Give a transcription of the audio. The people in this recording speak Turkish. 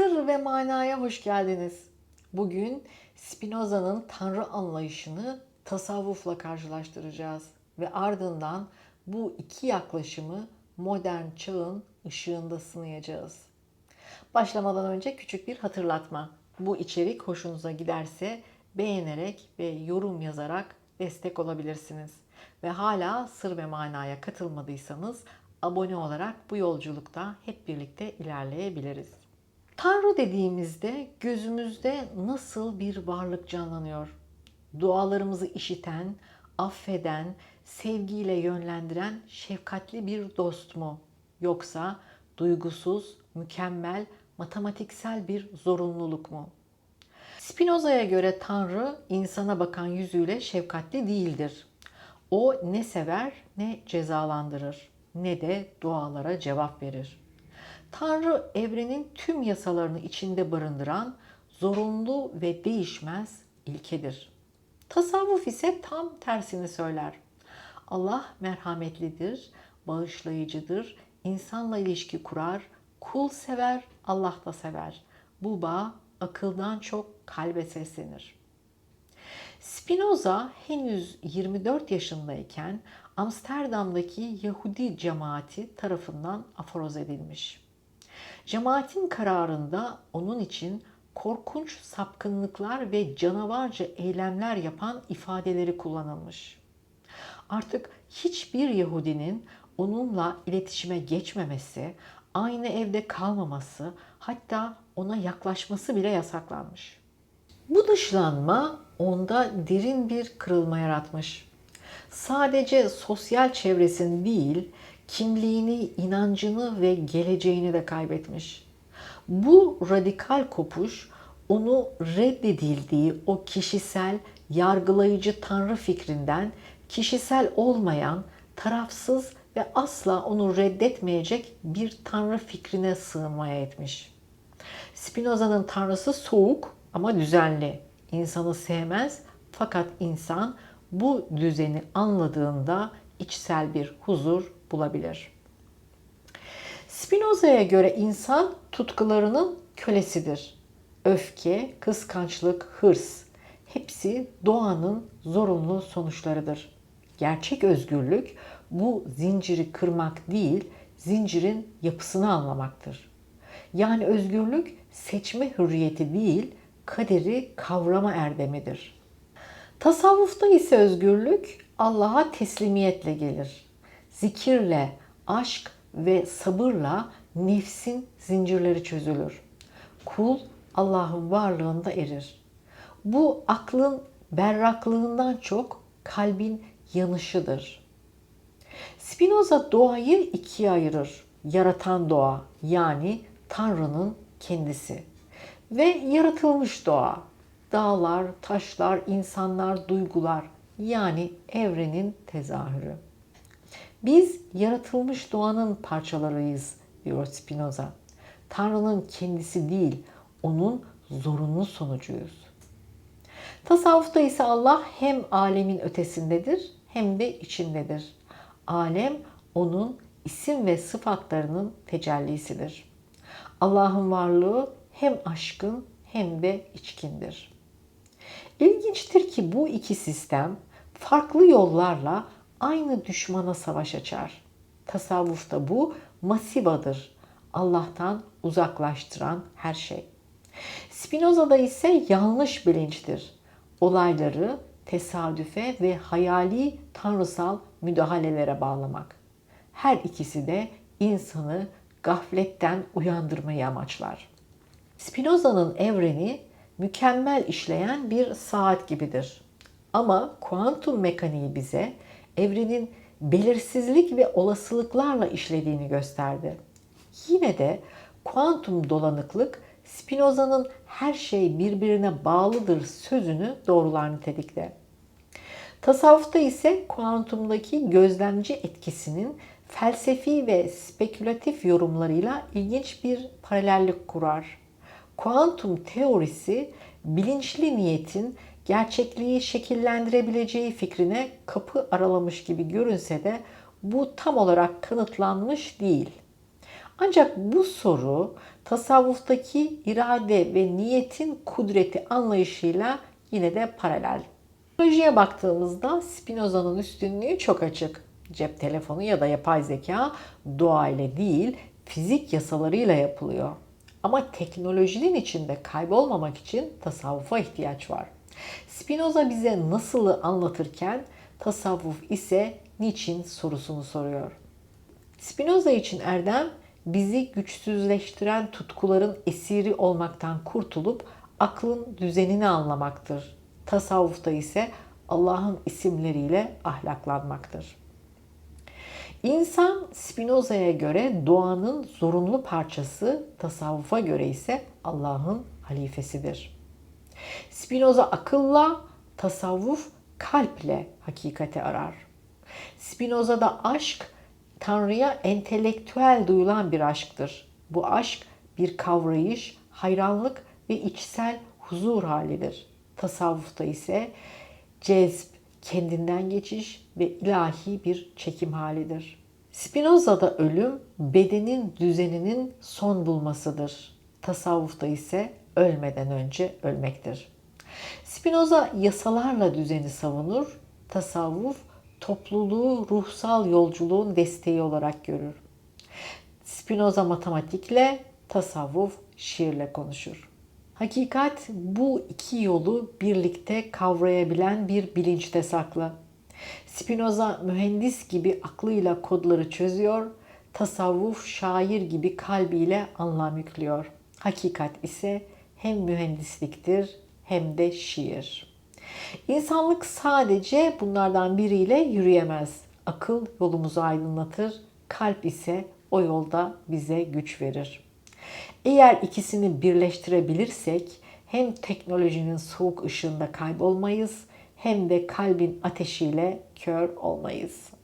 Sır ve manaya hoş geldiniz. Bugün Spinoza'nın tanrı anlayışını tasavvufla karşılaştıracağız ve ardından bu iki yaklaşımı modern çağın ışığında sınayacağız. Başlamadan önce küçük bir hatırlatma. Bu içerik hoşunuza giderse beğenerek ve yorum yazarak destek olabilirsiniz. Ve hala sır ve manaya katılmadıysanız abone olarak bu yolculukta hep birlikte ilerleyebiliriz. Tanrı dediğimizde gözümüzde nasıl bir varlık canlanıyor? Dualarımızı işiten, affeden, sevgiyle yönlendiren şefkatli bir dost mu? Yoksa duygusuz, mükemmel, matematiksel bir zorunluluk mu? Spinoza'ya göre Tanrı insana bakan yüzüyle şefkatli değildir. O ne sever ne cezalandırır ne de dualara cevap verir. Tanrı evrenin tüm yasalarını içinde barındıran zorunlu ve değişmez ilkedir. Tasavvuf ise tam tersini söyler. Allah merhametlidir, bağışlayıcıdır, insanla ilişki kurar, kul sever, Allah da sever. Bu bağ akıldan çok kalbe seslenir. Spinoza henüz 24 yaşındayken Amsterdam'daki Yahudi cemaati tarafından aforoz edilmiş. Cemaatin kararında onun için korkunç sapkınlıklar ve canavarca eylemler yapan ifadeleri kullanılmış. Artık hiçbir Yahudinin onunla iletişime geçmemesi, aynı evde kalmaması, hatta ona yaklaşması bile yasaklanmış. Bu dışlanma onda derin bir kırılma yaratmış. Sadece sosyal çevresini değil, kimliğini, inancını ve geleceğini de kaybetmiş. Bu radikal kopuş onu reddedildiği o kişisel, yargılayıcı tanrı fikrinden kişisel olmayan, tarafsız ve asla onu reddetmeyecek bir tanrı fikrine sığınmaya etmiş. Spinoza'nın tanrısı soğuk ama düzenli. İnsanı sevmez fakat insan bu düzeni anladığında içsel bir huzur bulabilir. Spinoza'ya göre insan tutkularının kölesidir. Öfke, kıskançlık, hırs hepsi doğanın zorunlu sonuçlarıdır. Gerçek özgürlük bu zinciri kırmak değil, zincirin yapısını anlamaktır. Yani özgürlük seçme hürriyeti değil, kaderi kavrama erdemidir. Tasavvufta ise özgürlük Allah'a teslimiyetle gelir. Zikirle, aşk ve sabırla nefsin zincirleri çözülür. Kul Allah'ın varlığında erir. Bu aklın berraklığından çok kalbin yanışıdır. Spinoza doğayı ikiye ayırır. Yaratan doğa yani Tanrı'nın kendisi ve yaratılmış doğa. Dağlar, taşlar, insanlar, duygular yani evrenin tezahürü. Biz yaratılmış doğanın parçalarıyız diyor Spinoza. Tanrı'nın kendisi değil, onun zorunlu sonucuyuz. Tasavvufta ise Allah hem alemin ötesindedir hem de içindedir. Alem onun isim ve sıfatlarının tecellisidir. Allah'ın varlığı hem aşkın hem de içkindir. İlginçtir ki bu iki sistem farklı yollarla aynı düşmana savaş açar. Tasavvufta bu masivadır. Allah'tan uzaklaştıran her şey. Spinoza'da ise yanlış bilinçtir. Olayları tesadüfe ve hayali tanrısal müdahalelere bağlamak. Her ikisi de insanı gafletten uyandırmayı amaçlar. Spinoza'nın evreni mükemmel işleyen bir saat gibidir. Ama kuantum mekaniği bize evrenin belirsizlik ve olasılıklarla işlediğini gösterdi. Yine de kuantum dolanıklık Spinoza'nın her şey birbirine bağlıdır sözünü doğrular nitelikte. Tasavvufta ise kuantumdaki gözlemci etkisinin felsefi ve spekülatif yorumlarıyla ilginç bir paralellik kurar. Kuantum teorisi bilinçli niyetin gerçekliği şekillendirebileceği fikrine kapı aralamış gibi görünse de bu tam olarak kanıtlanmış değil. Ancak bu soru tasavvuftaki irade ve niyetin kudreti anlayışıyla yine de paralel. Teknolojiye baktığımızda Spinoza'nın üstünlüğü çok açık. Cep telefonu ya da yapay zeka doğa ile değil fizik yasalarıyla yapılıyor. Ama teknolojinin içinde kaybolmamak için tasavvufa ihtiyaç var. Spinoza bize nasılı anlatırken tasavvuf ise niçin sorusunu soruyor. Spinoza için erdem bizi güçsüzleştiren tutkuların esiri olmaktan kurtulup aklın düzenini anlamaktır. Tasavvufta ise Allah'ın isimleriyle ahlaklanmaktır. İnsan Spinoza'ya göre doğanın zorunlu parçası, tasavvufa göre ise Allah'ın halifesidir. Spinoza akılla, tasavvuf kalple hakikati arar. Spinoza'da aşk Tanrı'ya entelektüel duyulan bir aşktır. Bu aşk bir kavrayış, hayranlık ve içsel huzur halidir. Tasavvufta ise cezb, kendinden geçiş ve ilahi bir çekim halidir. Spinoza'da ölüm bedenin düzeninin son bulmasıdır. Tasavvufta ise ölmeden önce ölmektir. Spinoza yasalarla düzeni savunur, tasavvuf topluluğu ruhsal yolculuğun desteği olarak görür. Spinoza matematikle, tasavvuf şiirle konuşur. Hakikat bu iki yolu birlikte kavrayabilen bir bilinçte saklı. Spinoza mühendis gibi aklıyla kodları çözüyor, tasavvuf şair gibi kalbiyle anlam yüklüyor. Hakikat ise hem mühendisliktir hem de şiir. İnsanlık sadece bunlardan biriyle yürüyemez. Akıl yolumuzu aydınlatır, kalp ise o yolda bize güç verir. Eğer ikisini birleştirebilirsek hem teknolojinin soğuk ışığında kaybolmayız hem de kalbin ateşiyle kör olmayız.